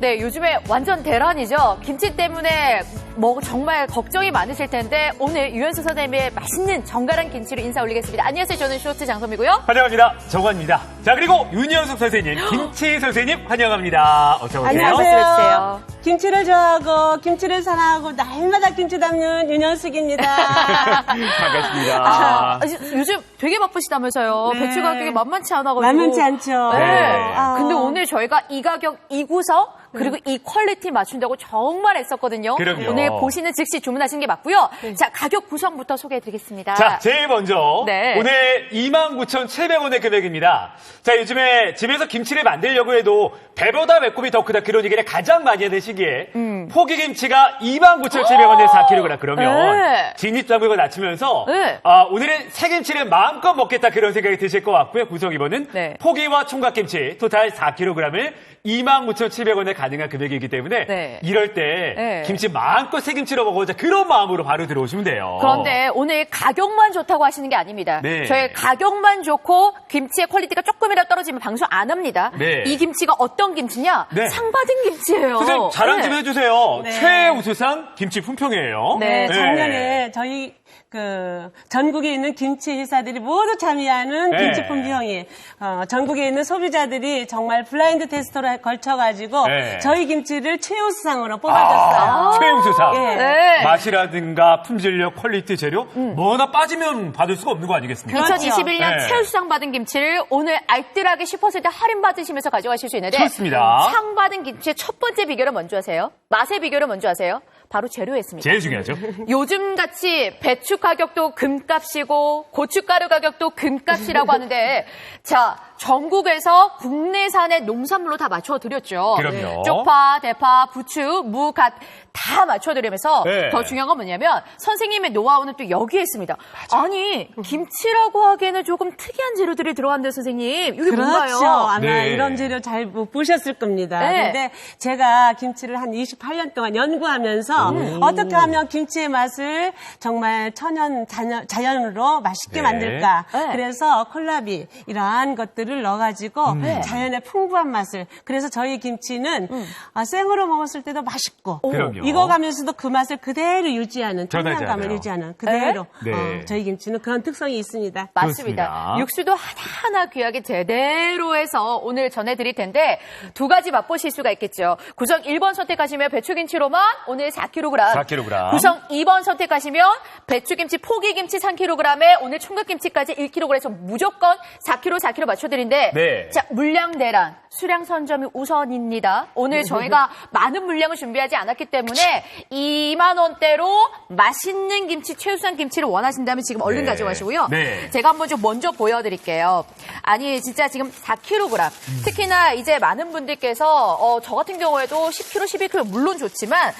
네, 요즘에 완전 대란이죠. 김치 때문에 뭐 정말 걱정이 많으실 텐데 오늘 유현수 선생님의 맛있는 정갈한 김치로 인사 올리겠습니다. 안녕하세요. 저는 쇼트 장소미고요. 환영합니다. 정관입니다. 자, 그리고 윤영숙 선생님, 김치 선생님 환영합니다. 어서 오세요. 안녕하세요. 김치를 좋아하고 김치를 사랑하고 날마다 김치 담는 윤현숙입니다. 반갑습니다. 아, 요즘 되게 바쁘시다면서요. 네. 배추 가격이 만만치 않아가지고. 만만치 않죠. 네. 네. 아. 근데 오늘 저희가 이 가격, 이 구석, 그리고 이 퀄리티 맞춘다고 정말 애썼거든요. 그럼요. 오늘 보시는 즉시 주문하신 게 맞고요. 자, 가격 구성부터 소개해드리겠습니다. 자, 제일 먼저 네. 오늘 29,700원의 금액입니다. 자, 요즘에 집에서 김치를 만들려고 해도 배보다 배꼽이 더 크다 그런 얘기를 가장 많이 하는 시 기에 음. 포기김치가 29,700원에 4kg 그러면 네. 진입장벽을 낮추면서 네. 아, 오늘은 새김치를 마음껏 먹겠다 그런 생각이 드실 것 같고요. 구성 2번은 네. 포기와 총각김치 토탈 4kg을 29,700원에 가능한 금액이기 때문에 네. 이럴 때 네. 김치 마음껏 새김치로 먹어보자 그런 마음으로 바로 들어오시면 돼요. 그런데 오늘 가격만 좋다고 하시는 게 아닙니다. 네. 저희 가격만 좋고 김치의 퀄리티가 조금이라도 떨어지면 방송 안 합니다. 네. 이 김치가 어떤 김치냐? 네. 상 받은 김치예요. 자랑 좀 네. 해주세요. 네. 최우수상 김치 품평이에요. 네, 네, 작년에 저희 그 전국에 있는 김치 회사들이 모두 참여하는 네. 김치 품평이 어, 전국에 있는 소비자들이 정말 블라인드 테스트로 걸쳐가지고 네. 저희 김치를 최우수상으로 뽑아줬어요. 아, 최우수상. 예. 네. 맛이라든가 품질력, 퀄리티, 재료 뭐 하나 빠지면 받을 수가 없는 거 아니겠습니까? 그렇죠. 2021년 네. 최우수상 받은 김치를 오늘 알뜰하게 10% 할인 받으시면서 가져가실 수 있는데 좋습니다. 상 받은 김치의 첫 번째 비결은 뭔지 아세요? 맛의 비결은 뭔지 아세요? 바로 재료였습니다. 제일 중요하죠. 요즘 같이 배추 가격도 금값이고 고춧가루 가격도 금값이라고 하는데 자 전국에서 국내산의 농산물로 다 맞춰드렸죠. 그럼요. 쪽파, 대파, 부추, 무, 갓 다 맞춰드리면서 네. 더 중요한 건 뭐냐면 선생님의 노하우는 또 여기에 있습니다. 아니 김치라고 하기에는 조금 특이한 재료들이 들어왔는데 선생님 이게 그렇죠. 뭔가요? 아마 네. 이런 재료 잘 못 보셨을 겁니다. 네. 근데 제가 김치를 한 28년 동안 연구하면서 어떻게 하면 김치의 맛을 정말 천연 자연, 자연으로 맛있게 네. 만들까. 네. 그래서 콜라비 이러한 것들을 넣어가지고 네. 자연의 풍부한 맛을. 그래서 저희 김치는 아, 생으로 먹었을 때도 맛있고 그럼요. 익어가면서도 그 맛을 그대로 유지하는 청량감을. 유지하는 그대로 네. 어, 저희 김치는 그런 특성이 있습니다. 맞습니다. 그렇습니다. 육수도 하나하나 귀하게 제대로 해서 오늘 전해드릴 텐데 두 가지 맛보실 수가 있겠죠. 구성 1번 선택하시면 배추김치로만 오늘 4kg. 4kg. 구성 2번 선택하시면 배추김치, 포기김치 3kg에 오늘 총각김치까지 1kg 해서 무조건 4kg, 4kg 맞춰드 린데 네. 자 물량 대란, 수량 선점이 우선입니다. 오늘 저희가 많은 물량을 준비하지 않았기 때문에 2만 원대로 맛있는 김치, 최우수한 김치를 원하신다면 지금 얼른 네. 가져가시고요. 네. 제가 한번 좀 먼저 보여드릴게요. 아니 진짜 지금 4kg. 특히나 이제 많은 분들께서 어, 저 같은 경우에도 10kg, 11kg 물론 좋지만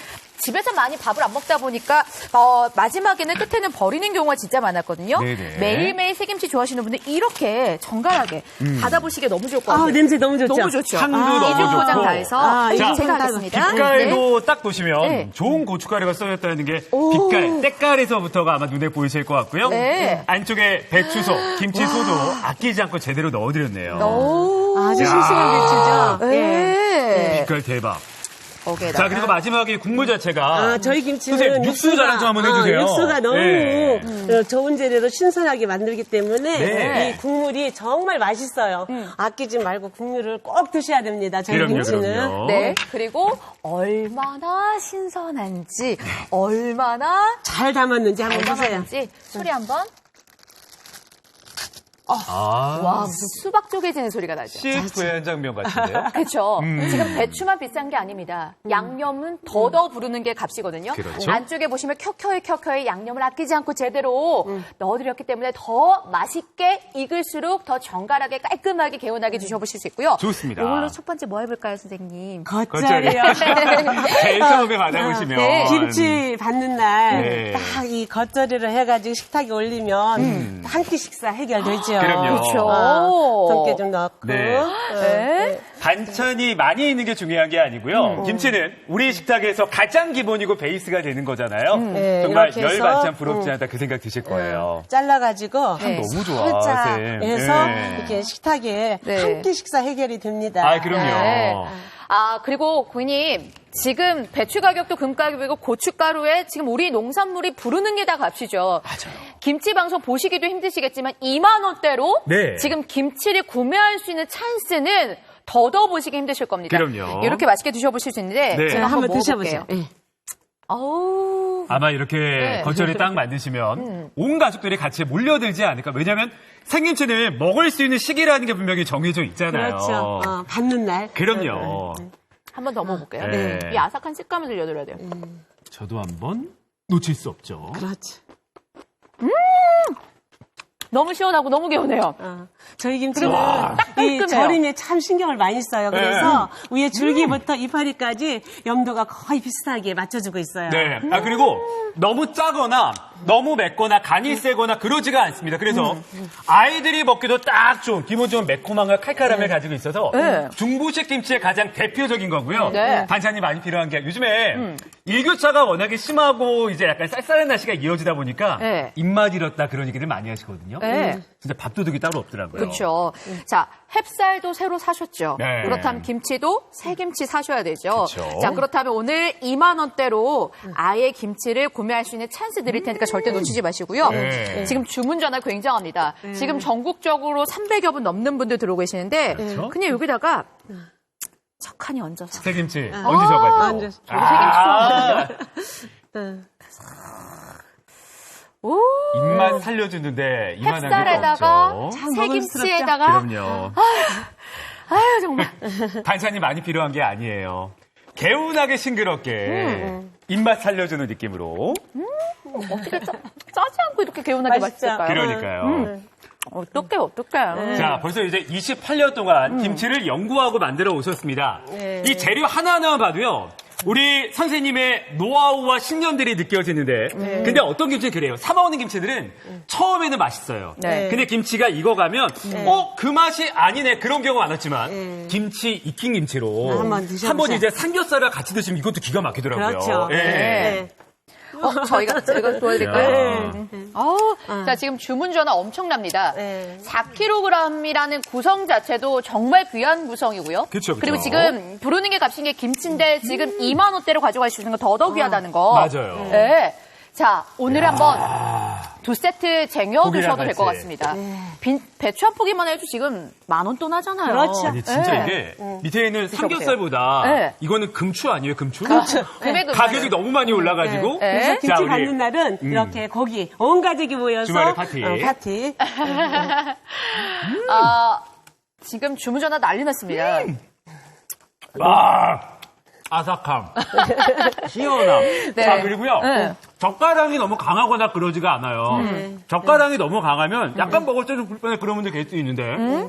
집에서 많이 밥을 안 먹다 보니까 어, 마지막에는 끝에는 버리는 경우가 진짜 많았거든요. 네네. 매일매일 새김치 좋아하시는 분들 이렇게 정갈하게 받아보시기에 너무 좋을 것 아, 같아요. 냄새 너무 좋죠? 너무 좋죠. 향도 아, 너무 이중 좋고. 포장 다 해서 아, 자, 제가 하겠습니다. 네. 빛깔도 딱 보시면 네. 좋은 고춧가루가 써졌다는 게 오. 빛깔, 때깔에서부터가 아마 눈에 보이실 것 같고요. 네. 안쪽에 배추소, 김치소도 아끼지 않고 제대로 넣어드렸네요. 오. 아주 야. 싱싱한 배추죠. 예. 네. 빛깔 대박. 거기에다가. 자, 그리고 마지막에 국물 자체가 아, 저희 김치는 육수 자랑 좀 한번 해주세요. 어, 육수가 너무 네. 어, 좋은 재료로 신선하게 만들기 때문에 네. 이 국물이 정말 맛있어요. 아끼지 말고 국물을 꼭 드셔야 됩니다. 저희 그럼요, 김치는. 그럼요. 네. 그리고 얼마나 신선한지, 얼마나 잘 담았는지 한번 보세요. 소리 한번. 아, 와, 무슨 수박 쪼개지는 소리가 나죠. CF의 한 장면 같은데요? 그렇죠. 음. 지금 배추만 비싼 게 아닙니다. 양념은 더더 부르는 게 값이거든요. 그렇죠. 안쪽에 보시면 켜켜이 켜켜이 양념을 아끼지 않고 제대로 음. 넣어드렸기 때문에 더 맛있게 익을수록 더 정갈하게 깔끔하게 개운하게 드셔보실 수 있고요. 좋습니다. 이걸로 첫 번째 뭐 해볼까요, 선생님? 겉절이요. 제일 처음에 받아보시면. 네. 김치 받는 날 네. 딱이 겉절이를 해가지고 식탁에 올리면 한끼 식사 해결되죠. 음. 그럼요. 그렇죠. 어, 손깨 좀 넣고. 네. 어, 네. 반찬이 많이 있는 게 중요한 게 아니고요. 김치는 우리 식탁에서 가장 기본이고 베이스가 되는 거잖아요. 네, 정말 열 반찬 부럽지 음. 않다 그 생각 드실 거예요. 잘라가지고 네. 너무 좋아, 살짝 쌤. 해서 네. 이렇게 식탁에 네. 한끼 식사 해결이 됩니다. 아, 그럼요. 네. 아, 그리고 고객님, 지금 배추 가격도 금가격이고 고춧가루에 지금 우리 농산물이 부르는 게 다 값이죠. 맞아요. 김치 방송 보시기도 힘드시겠지만 2만 원대로 네. 지금 김치를 구매할 수 있는 찬스는 더더 보시기 힘드실 겁니다. 그럼요. 이렇게 맛있게 드셔보실 수 있는데 네. 제가 한번 한번 드셔보세요. 먹어볼게요. 예. 어우. 아마 이렇게 네. 겉절이 딱 만드시면 온 가족들이 같이 몰려들지 않을까. 왜냐하면 생김치는 먹을 수 있는 시기라는 게 분명히 정해져 있잖아요. 그렇죠. 어, 받는 날. 그럼요. 한 번 더 먹어볼게요. 네. 이 아삭한 식감을 들려드려야 돼요. 저도 한번 놓칠 수 없죠. 그렇지. 너무 시원하고 너무 개운해요. 어, 저희 김치는 와. 이. 절임에 참 신경을 많이 써요. 그래서 위에 줄기부터 이파리까지 염도가 거의 비슷하게 맞춰주고 있어요. 네. 아, 그리고 너무 짜거나 너무 맵거나 간이 세거나 그러지가 않습니다. 그래서 아이들이 먹기도 딱 좋은 기본적인 매콤함과 칼칼함을 가지고 있어서 네. 중부식 김치의 가장 대표적인 거고요. 네. 반찬이 많이 필요한 게 요즘에 일교차가 워낙에 심하고 이제 약간 쌀쌀한 날씨가 이어지다 보니까 네. 입맛 잃었다 그런 얘기를 많이 하시거든요. 네. 진짜 밥도둑이 따로 없더라고요. 그렇죠. 자, 햅쌀도 새로 사셨죠. 네. 그렇다면 김치도 새김치 사셔야 되죠. 그렇죠. 자, 그렇다면 오늘 2만 원대로 아예 김치를 구매할 수 있는 찬스 드릴 테니까 절대 놓치지 마시고요. 네. 지금 주문 전화 굉장합니다. 지금 전국적으로 300여 분 넘는 분들 들어오고 계시는데 그렇죠. 그냥 여기다가 척하니 얹어서 새김치 아, 얹으셔가지고. 얹어서. 아, 응. 오, 입맛 살려주는데 햇살에다가 새김치에다가 그럼요. 아유 정말 반찬이 많이 필요한 게 아니에요. 개운하게 싱그럽게 음, 입맛 살려주는 느낌으로. 어떻게 짜, 짜지 않고 이렇게 개운하게 맛있죠. 맛있을까요? 그러니까요. 어떡해 어떡해. 자, 벌써 이제 28년 동안 김치를 연구하고 만들어 오셨습니다. 네. 이 재료 하나하나 봐도요. 우리 선생님의 노하우와 신념들이 느껴지는데, 근데 어떤 김치 그래요? 사 먹는 김치들은 처음에는 맛있어요. 네. 근데 김치가 익어가면, 어, 그 맛이 아니네. 그런 경우 많았지만, 김치 익힌 김치로 한번 드셔보세요. 한번 이제 삼겹살을 같이 드시면 이것도 기가 막히더라고요. 그렇죠. 예. 네. 어, 저희가 저희가 도와드릴까요? 야. 어, 자 지금 주문 전화 엄청납니다. 네. 4kg이라는 구성 자체도 정말 귀한 구성이고요. 그쵸, 그쵸. 리고 지금 부르는 게 값인 게 김치인데 지금 2만 원대로 가져갈 수 있는 거 더더 귀하다는 거. 맞아요. 네. 자 오늘 한번 두 세트 쟁여 고기랑 두셔도 될 것. 같습니다. 빈- 배추 한 포기만 해도 지금 만 원 돈 하잖아요. 그렇죠. 아니, 진짜 네. 이게 밑에 있는 삼겹살보다 네. 이거는 금추 아니에요, 금추? 금액은 가격이 너무 많이 올라가지고. 네. 그래서 김치 자, 받는 날은 이렇게 거기 온 가족이 모여서 주말에 파티. 어, 파티. 아, 지금 주문 전화 난리 났습니다. 와, 아삭함. 시원함. 네. 자, 그리고요. 네. 젓가락이 너무 강하거나 그러지가 않아요. 젓가락이 너무 강하면 약간 먹을 때 좀 불편해 그런 분들 계실 수 있는데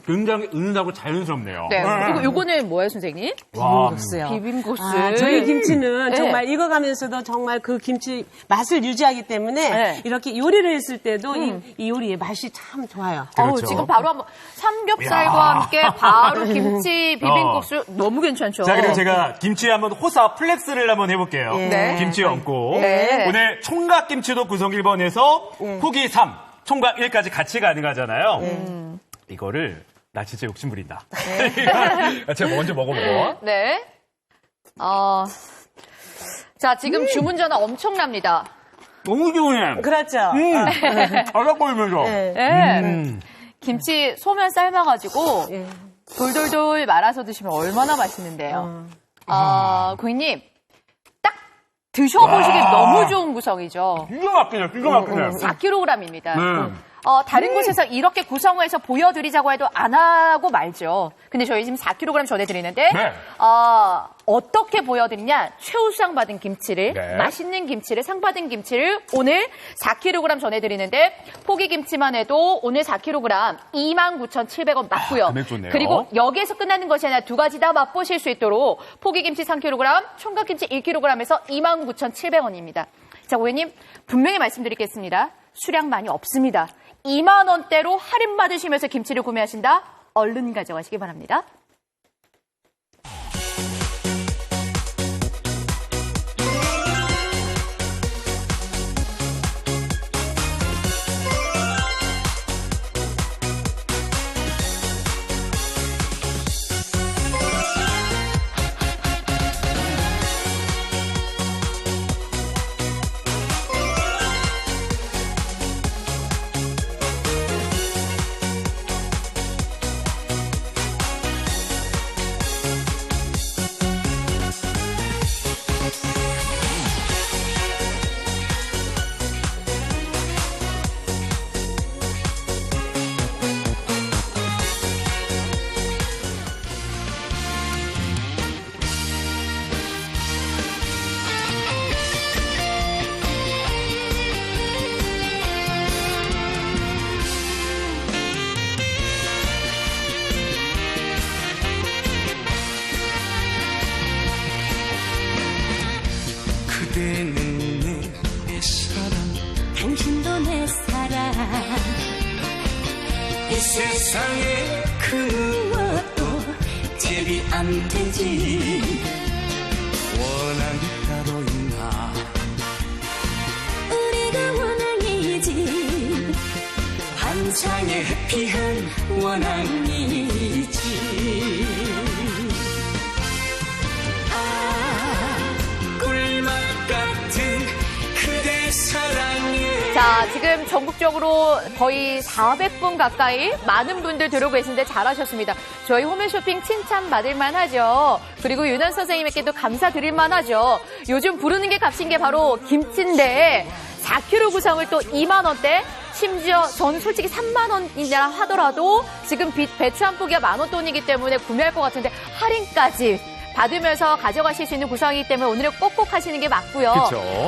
굉장히 은은하고 자연스럽네요. 네. 그리고 요거는 뭐예요, 선생님? 와, 비빔국수. 아, 저희 김치는 네. 정말 익어가면서도 정말 그 김치 맛을 유지하기 때문에 네. 이렇게 요리를 했을 때도 이, 이 요리의 맛이 참 좋아요. 어우, 그렇죠. 지금 바로 한번 삼겹살과 함께 바로 김치 비빔국수 너무 괜찮죠? 자, 그리고 제가 김치에 한번 호사 플렉스를 한번 해볼게요. 네. 김치 얹고. 네. 오늘 총각 김치도 구성 1번에서 포기 3, 총각 1까지 같이 가능하잖아요. 이거를 나 진짜 욕심 부린다. 제가 먼저 먹어보고. 네. 어, 자, 지금 주문 전화 엄청납니다. 너무 좋네. 그렇죠. 음, 아삭거리면서. 네. 네. 음. 김치 소면 삶아가지고 예. 돌돌돌 말아서 드시면 얼마나 맛있는데요. 아, 고객님, 딱 드셔보시기 너무 좋은 구성이죠. 기가 막히네, 기가 막히네. 4kg입니다. 네. 어, 다른 곳에서 이렇게 구성해서 보여드리자고 해도 안 하고 말죠. 근데 저희 지금 4kg 전해드리는데, 네. 어, 어떻게 보여드리냐? 최우수상 받은 김치를, 네. 맛있는 김치를, 상 받은 김치를 오늘 4kg 전해드리는데, 포기 김치만 해도 오늘 4kg 29,700원 맞고요. 아. 그리고 여기에서 끝나는 것이 아니라 두 가지 다 맛보실 수 있도록 포기 김치 3kg, 총각 김치 1kg에서 29,700원입니다. 자, 고객님, 분명히 말씀드리겠습니다. 수량 많이 없습니다. 2만 원대로 할인 받으시면서 김치를 구매하신다? 얼른 가져가시기 바랍니다. 세상에 그 무엇도 제비 안 되지. 원한이 따로 있나? 우리가 원앙이지. 환상의 해피한 원앙이지 자, 지금 전국적으로 거의 400분 가까이 많은 분들 들어오고 계신데 잘하셨습니다. 저희 홈앤쇼핑 칭찬받을만 하죠. 그리고 윤한 선생님에게도 감사드릴만 하죠. 요즘 부르는 게 값인 게 바로 김치인데 4kg 구성을 또 2만 원대 심지어 전 솔직히 3만 원이냐 하더라도 지금 비- 배추 한 포기가 만원 돈이기 때문에 구매할 것 같은데 할인까지 받으면서 가져가실 수 있는 구성이기 때문에 오늘은 꼭꼭 하시는 게 맞고요.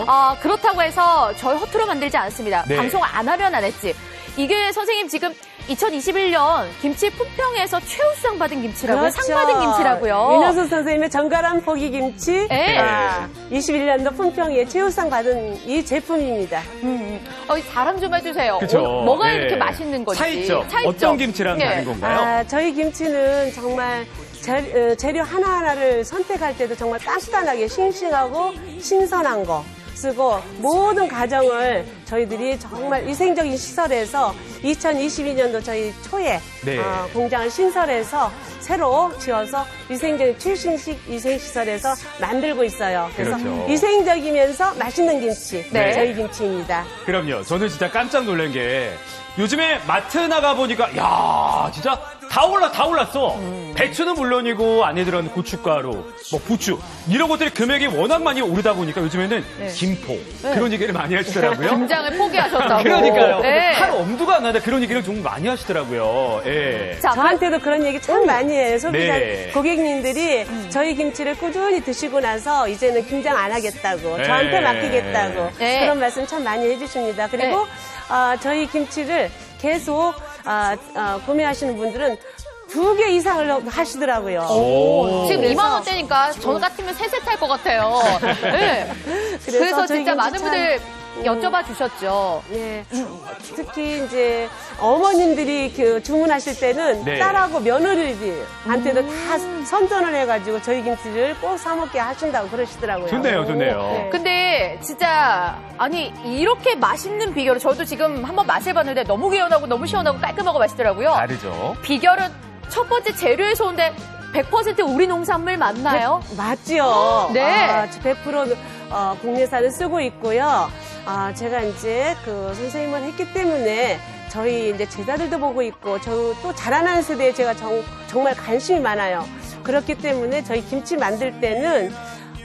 어, 그렇다고 해서 저희 허투루 만들지 않습니다. 네. 방송 안 하면 안 했지. 이게 선생님 지금 2021년 김치 품평에서 최우수상 받은 김치라고요? 상 받은 김치라고요? 그렇죠. 윤여수 선생님의 정갈한 포기 김치. 네. 아, 21년도 품평에 최우상 받은 이 제품입니다. 음, 어, 자랑 좀 해주세요. 그쵸. 어, 뭐가 네. 이렇게 맛있는 건지. 차이점. 차이점. 어떤 김치랑 예. 다른 건가요? 아, 저희 김치는 정말 재, 어, 재료 하나하나를 선택할 때도 정말 단단하게 싱싱하고 신선한 거 쓰고 모든 과정을 저희들이 정말 위생적인 시설에서 2022년도 저희 초에 네. 어, 공장을 신설해서 새로 지어서 위생적인 최신식 위생시설에서 만들고 있어요. 그래서 그렇죠. 위생적이면서 맛있는 김치, 네. 저희 김치입니다. 그럼요. 저는 진짜 깜짝 놀란 게 요즘에 마트 나가 보니까 야 진짜 다 올라 다 올랐어. 배추는 물론이고 안에 들어간 고춧가루, 뭐 부추 이런 것들이 금액이 워낙 많이 오르다 보니까 요즘에는 김포 그런 얘기를 많이 하시더라고요. 김장을 포기하셨다고. 그러니까요. 네. 할 엄두가 안 나다 그런 얘기를 정말 많이 하시더라고요. 예. 자, 저한테도 그런 얘기 참 많이 해요. 소비자 네. 고객님들이 저희 김치를 꾸준히 드시고 나서 이제는 김장 안 하겠다고 네. 저한테 맡기겠다고 네. 그런 말씀 참 많이 해주십니다. 그리고 아, 저희 김치를 계속 아, 아, 구매하시는 분들은 두 개 이상을 하시더라고요. 오. 지금 그래서- 2만 원대니까 저 같으면 세세탈것 같아요. 네. 그래서, 저희 진짜 많은 참- 분들 여쭤봐 주셨죠. 예. 특히 이제 어머님들이 그 주문하실 때는 네. 딸하고 며느리들한테도 다 선전을 해가지고 저희 김치를 꼭 사먹게 하신다고 그러시더라고요. 좋네요, 좋네요. 네. 근데 진짜 아니 이렇게 맛있는 비결을 저도 지금 한번 맛을 봤는데 너무 개운하고 너무 시원하고 깔끔하고 맛있더라고요. 다르죠. 비결은 첫 번째 재료에서 온데 100% 우리 농산물 맞나요? 맞지요. 네. 아, 100% 어, 국내산을 쓰고 있고요. 아, 제가 이제 그 선생님을 했기 때문에 저희 이제 제자들도 보고 있고 저 또 자라나는 세대에 제가 정, 정말 관심이 많아요. 그렇기 때문에 저희 김치 만들 때는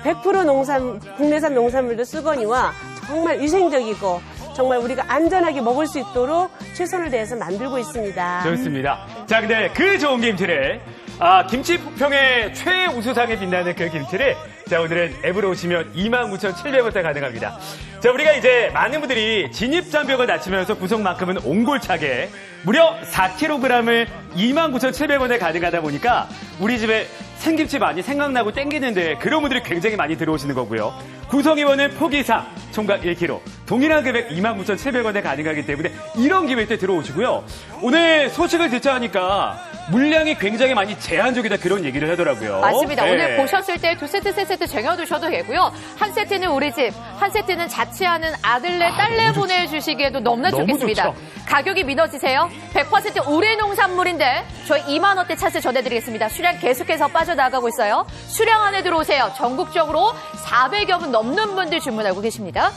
100% 농산 국내산 농산물도 쓰거니와 정말 위생적이고 정말 우리가 안전하게 먹을 수 있도록 최선을 다해서 만들고 있습니다. 좋습니다. 자, 근데 그 좋은 김치를 아, 김치 품평의 최우수상에 빛나는 그 김치를 자, 오늘은 앱으로 오시면 29,700원대 가능합니다. 자, 우리가 이제 많은 분들이 진입장벽을 낮추면서 구성만큼은 옹골차게 무려 4kg을 29,700원에 가능하다 보니까 우리 집에 생김치 많이 생각나고 땡기는데 그런 분들이 굉장히 많이 들어오시는 거고요. 구성이원은 포기사 총각 1kg 동일한 금액 29,700원에 가능하기 때문에 이런 기회 때 들어오시고요. 오늘 소식을 듣자 하니까 물량이 굉장히 많이 제한적이다 그런 얘기를 하더라고요. 맞습니다. 네. 오늘 보셨을 때 두 세트, 세 세트 쟁여두셔도 되고요. 한 세트는 우리 집, 한 세트는 자취하는 아들네, 딸네 보내주시기에도 너무나 너무 좋겠습니다. 좋죠. 가격이 믿어지세요? 100% 우리 농산물인데 저희 2만 원대 차트 전해드리겠습니다. 수량 계속해서 빠져나가고 있어요. 수량 안에 들어오세요. 전국적으로 400여 분 넘는 분들 주문하고 계십니다.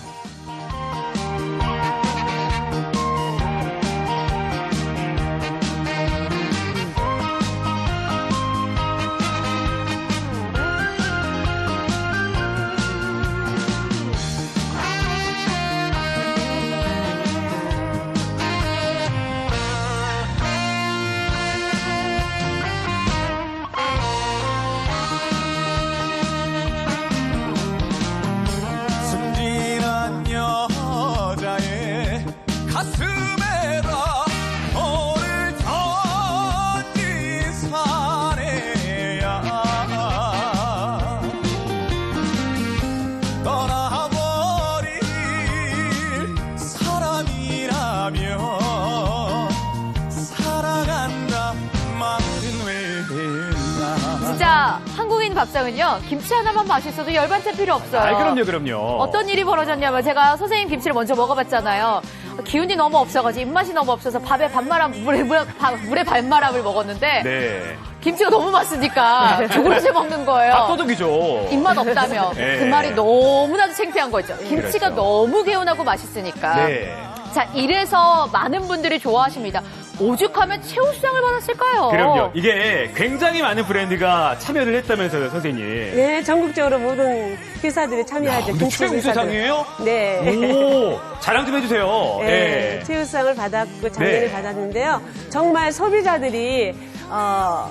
밥상은요, 김치 하나만 맛있어도 열반찬 필요 없어요. 아, 그럼요, 그럼요. 어떤 일이 벌어졌냐면 제가 선생님 김치를 먼저 먹어봤잖아요. 기운이 너무 없어가지고 입맛이 너무 없어서 밥에 반마람 물에 물에, 밥- 물에 반마람을 먹었는데 네. 김치가 너무 맛있으니까 조그릇에 먹는 거예요. 밥도둑이죠. 입맛 없다며 네. 그 말이 너무나도 창피한 거죠. 김치가 그렇죠. 너무 개운하고 맛있으니까. 네. 자 이래서 많은 분들이 좋아하십니다. 오죽하면 최우수상을 받았을까요? 그럼요. 이게 굉장히 많은 브랜드가 참여를 했다면서요, 선생님. 네, 전국적으로 모든 회사들이 참여하죠. 근데. 최우수상이에요? 네. 오, 자랑 좀 해주세요. 네, 네. 최우수상을 받았고 작년에 네. 받았는데요. 정말 소비자들이 어,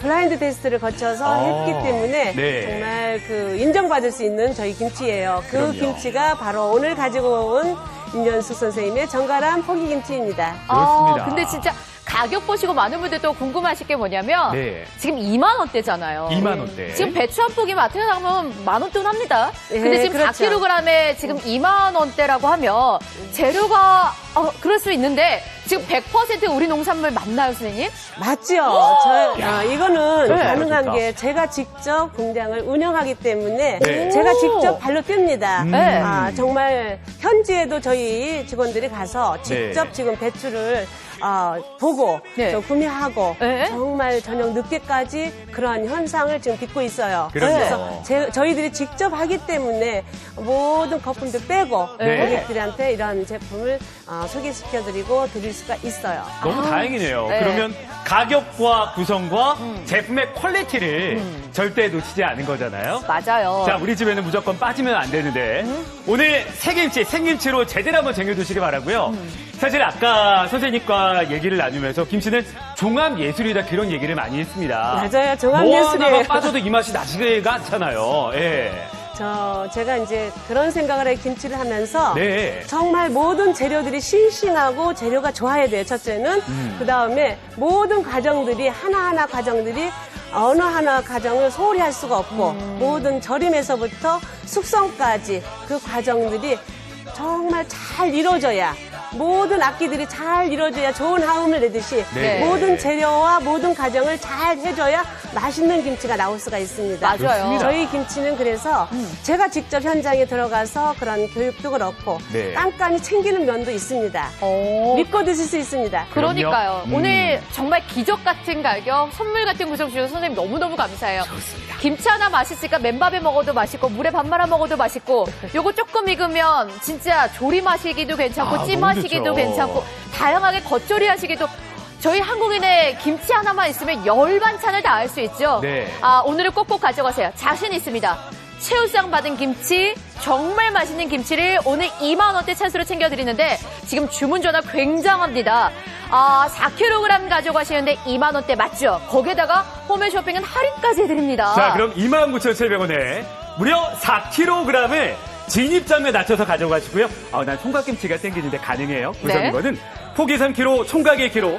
블라인드 테스트를 거쳐서 아, 했기 때문에 네. 정말 그 인정받을 수 있는 저희 김치예요. 그 그럼요. 김치가 바로 오늘 가지고 온 임연숙 선생님의 정갈한 포기김치입니다. 그렇습니다. 아, 근데 진짜 가격 보시고 많은 분들 또 궁금하실 게 뭐냐면 네. 지금 2만 원대잖아요. 2만 원대. 지금 배추 한 폭이 마트에 나가면 만 원돈 합니다. 근데 네, 지금 그렇죠. 4kg에 지금 2만 원대라고 하면 재료가 어, 그럴 수 있는데 지금 100% 우리 농산물 맞나요, 선생님? 맞죠? 저, 아, 이거는 좋다, 가능한 좋다. 게 제가 직접 공장을 운영하기 때문에 네. 제가 오. 직접 발로 뜁니다. 네. 아, 정말 현지에도 저희 직원들이 가서 직접 네. 지금 배추를 아, 보고 네. 또 구매하고 네. 정말 저녁 늦게까지 그런 현상을 지금 빚고 있어요. 그럼요. 그래서 제- 저희들이 직접 하기 때문에 모든 거품들 빼고 네. 고객들한테 이런 제품을 아, 소개시켜드리고 드릴 수가 있어요. 너무 다행이네요. 네. 그러면 가격과 구성과 음. 제품의 퀄리티를 절대 놓치지 않은 거잖아요. 맞아요. 자, 우리 집에는 무조건 빠지면 안 되는데 오늘 새김치, 생김치로 제대로 한번 쟁여두시기 바라고요. 사실 아까 선생님과 얘기를 나누면서 김치는 종합 예술이다 그런 얘기를 많이 했습니다. 맞아요. 종합 뭐 예술이에요. 하나만 빠져도 이 맛이 나지가 않잖아요. 예. 저 제가 이제 그런 생각을 해 김치를 하면서 네. 정말 모든 재료들이 싱싱하고 재료가 좋아야 돼요. 첫째는 음. 그 다음에 모든 과정들이 하나하나 과정들이 어느 하나 과정을 소홀히 할 수가 없고 음. 모든 절임에서부터 숙성까지 그 과정들이 정말 잘 이루어져야 모든 악기들이 잘 이루어져야 좋은 하음을 내듯이 네. 모든 재료와 모든 과정을 잘 해줘야 맛있는 김치가 나올 수가 있습니다. 맞아요. 저희 김치는 그래서 제가 직접 현장에 들어가서 그런 교육도 그렇고 네. 깐깐히 챙기는 면도 있습니다. 어, 믿고 드실 수 있습니다. 그러니까요. 음. 오늘 정말 기적 같은 가격, 선물 같은 구성 주셔서 선생님 너무너무 감사해요. 좋습니다. 김치 하나 맛있으니까 맨밥에 먹어도 맛있고 물에 밥 말아 먹어도 맛있고 요거 조금 익으면 진짜 조림하시기도 괜찮고 아, 찜 하시기도 좋죠. 괜찮고 다양하게 겉절이 하시기도 저희 한국인의 김치 하나만 있으면 열 반찬을 다 할 수 있죠. 네. 아, 오늘은 꼭꼭 가져가세요. 자신 있습니다. 최우상 받은 김치, 정말 맛있는 김치를 오늘 2만 원대 찬스로 챙겨드리는데 지금 주문 전화 굉장합니다. 아, 4kg 가져가시는데 2만 원대 맞죠? 거기에다가 홈앤 쇼핑은 할인까지 해드립니다. 자, 그럼 29,700원에 무려 4kg을 진입점에 낮춰서 가져가시고요. 아, 난 총각김치가 땡기는데 가능해요. 구성 네. 이거는 포기 3kg, 총각 1kg,